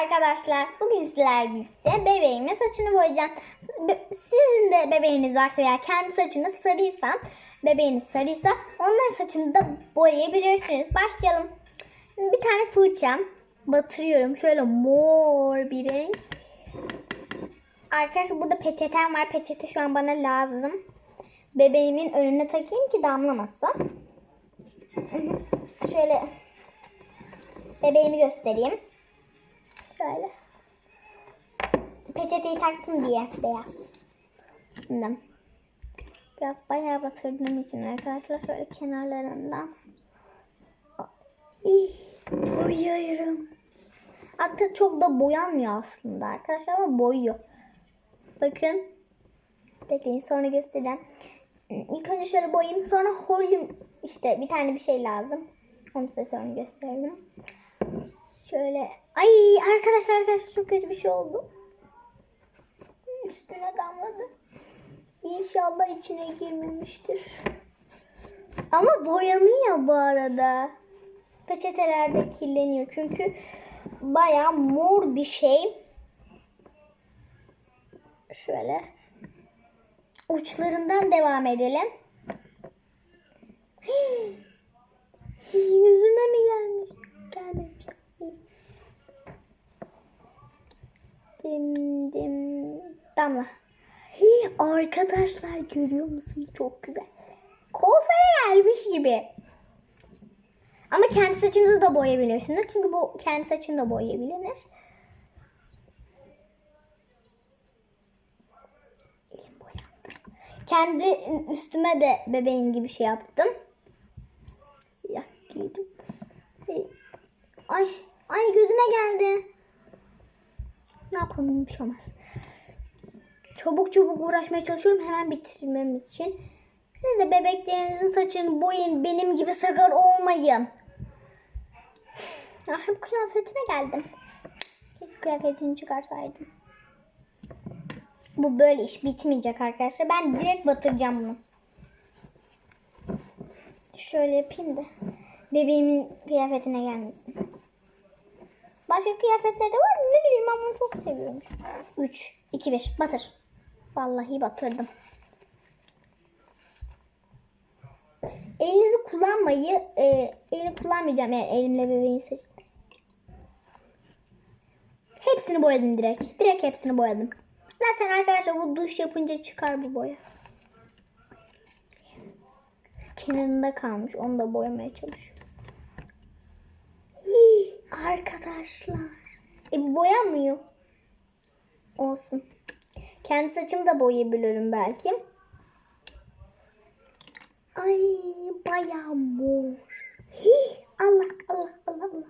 arkadaşlar. Bugün sizlerle birlikte bebeğimin saçını boyayacağım. Sizin de bebeğiniz varsa veya kendi saçınız sarıysa, bebeğiniz sarıysa onların saçını da boyayabilirsiniz. Başlayalım. Bir tane fırçam batırıyorum. Şöyle mor bir renk. Arkadaşlar burada peçetem var. Peçete şu an bana lazım. Bebeğimin önüne takayım ki damlamasın. Şöyle bebeğimi göstereyim. Şöyle. Peçeteyi taktım diye beyaz. Şimdi biraz bayağı batırdığım için arkadaşlar şöyle kenarlarından İh, boyuyorum. Hatta çok da boyanmıyor aslında arkadaşlar ama boyuyor. Bakın. Bekleyin sonra göstereceğim. İlk önce şöyle boyayayım sonra holyum işte bir tane bir şey lazım. Onu size sonra gösterelim. Şöyle. Ay arkadaşlar arkadaşlar çok kötü bir şey oldu. Üstüne damladı. İnşallah içine girmemiştir. Ama boyanıyor bu arada. Peçetelerde kirleniyor. Çünkü baya mor bir şey. Şöyle. Uçlarından devam edelim. Yüzüme mi gelmiş? Gelmemiş. Dim dim. Damla. Hii, arkadaşlar görüyor musunuz? Çok güzel. Kuaföre gelmiş gibi. Ama kendi saçınızı da boyayabilirsiniz. Çünkü bu kendi saçını da boyayabilir. Elim boyandı. Kendi üstüme de bebeğin gibi şey yaptım. Siyah giydim. Ay, ay gözüne geldi. Ne yapalım bir şey olmaz. Çabuk çabuk uğraşmaya çalışıyorum hemen bitirmem için. Siz de bebeklerinizin saçını boyayın. Benim gibi sakar olmayın. Ah, bu kıyafetine geldim. Keşke kıyafetini çıkarsaydım. Bu böyle iş bitmeyecek arkadaşlar. Ben direkt batıracağım bunu. Şöyle yapayım da bebeğimin kıyafetine gelmesin. Başka kıyafetleri var mı? Ne bileyim ama onu çok seviyorum. 3, 2, 1 batır. Vallahi batırdım. Elinizi kullanmayı, e, elini kullanmayacağım yani elimle bebeğin saçını. Hepsini boyadım direkt. Direkt hepsini boyadım. Zaten arkadaşlar bu duş yapınca çıkar bu boya. Kenarında kalmış. Onu da boyamaya çalışıyorum. Hii, arkadaşlar. E bu boyanmıyor. Olsun. Kendi saçımı da boyayabilirim belki. Ay bayağı mor. Hii, Allah Allah Allah Allah.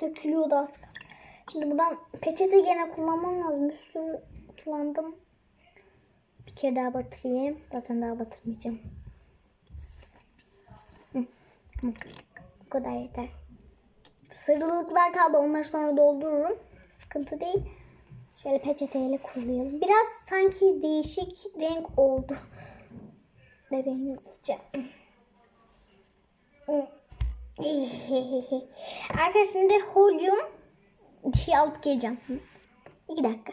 Dökülüyordu az. Şimdi buradan peçete gene kullanmam lazım. Bir sürü kullandım. Bir kere daha batırayım. Zaten daha batırmayacağım. Bu kadar yeter. Sarılıklar kaldı. Onları sonra doldururum. Sıkıntı değil. Şöyle peçeteyle kurulayalım. Biraz sanki değişik renk oldu. Bebeğin saçı. Arkadaşlar şimdi holyum şey alıp geleceğim. İki dakika.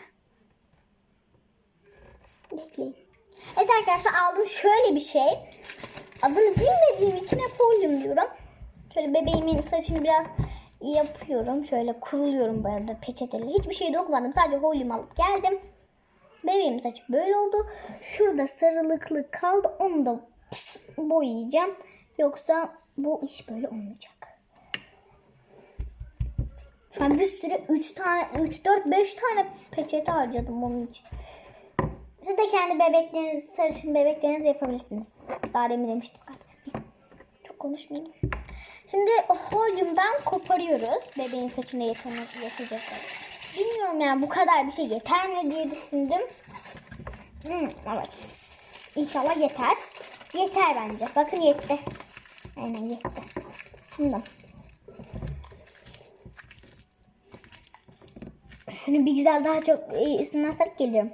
Bekleyin. Evet arkadaşlar aldım şöyle bir şey. Adını bilmediğim için hep diyorum. Şöyle bebeğimin saçını biraz yapıyorum. Şöyle kuruluyorum bu arada peçeteyle. Hiçbir şey dokumadım. Sadece holyum alıp geldim. Bebeğimin saçı böyle oldu. Şurada sarılıklı kaldı. Onu da boyayacağım. Yoksa bu iş böyle olmayacak. Şu an bir sürü 3 tane 3 4 5 tane peçete harcadım bunun için. Siz de kendi bebeklerinizi, sarışın bebeklerinizi yapabilirsiniz. Daha demin demiştim galiba. Çok konuşmayayım. Şimdi holyumdan koparıyoruz. Bebeğin saçına yetecek. Bilmiyorum yani bu kadar bir şey yeter mi diye düşündüm. Hmm, evet. İnşallah yeter. Yeter bence. Bakın yetti. Aynen yetti. Şimdi. Şunu bir güzel daha çok e, üstünden sarıp geliyorum.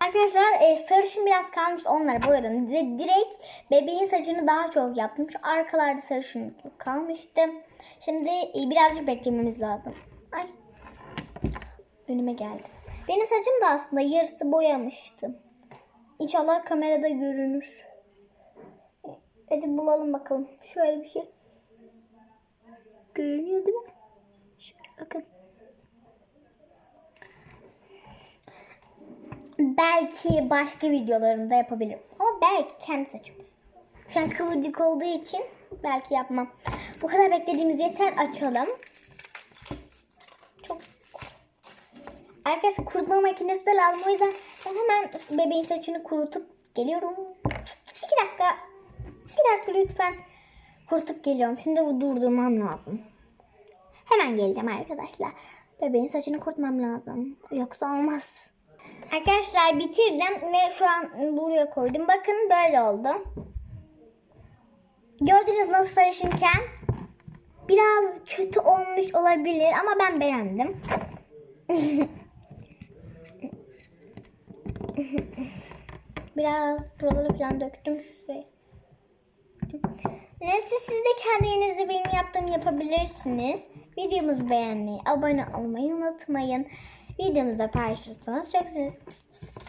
Arkadaşlar e, sarışın biraz kalmış onları boyadım. Di- Direkt bebeğin saçını daha çok yaptım. Şu arkalarda sarışın kalmıştı. Şimdi e, birazcık beklememiz lazım. Ay. önüme geldi. Benim saçım da aslında yarısı boyamıştım. İnşallah kamerada görünür. Hadi bulalım bakalım. Şöyle bir şey. Görünüyor değil mi? Şöyle bakın. Belki başka videolarımda yapabilirim. Ama belki kendi saçım. Şu kıvırcık olduğu için belki yapmam. Bu kadar beklediğimiz yeter. Açalım. Çok Arkadaşlar kurutma makinesi de lazım. O yüzden ben hemen bebeğin saçını kurutup geliyorum. İki dakika. İki dakika lütfen. Kurutup geliyorum. Şimdi bu durdurmam lazım. Hemen geleceğim arkadaşlar. Bebeğin saçını kurutmam lazım. Yoksa olmaz. Arkadaşlar bitirdim ve şu an buraya koydum. Bakın böyle oldu. Gördünüz nasıl sarışınken? Biraz kötü olmuş olabilir ama ben beğendim. Biraz buraları falan döktüm şuraya. Neyse siz de kendinizi benim yaptığımı yapabilirsiniz. Videomuzu beğenmeyi, abone olmayı unutmayın. Videomuza paylaşırsanız çok seviniriz.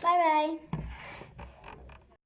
Bay bay.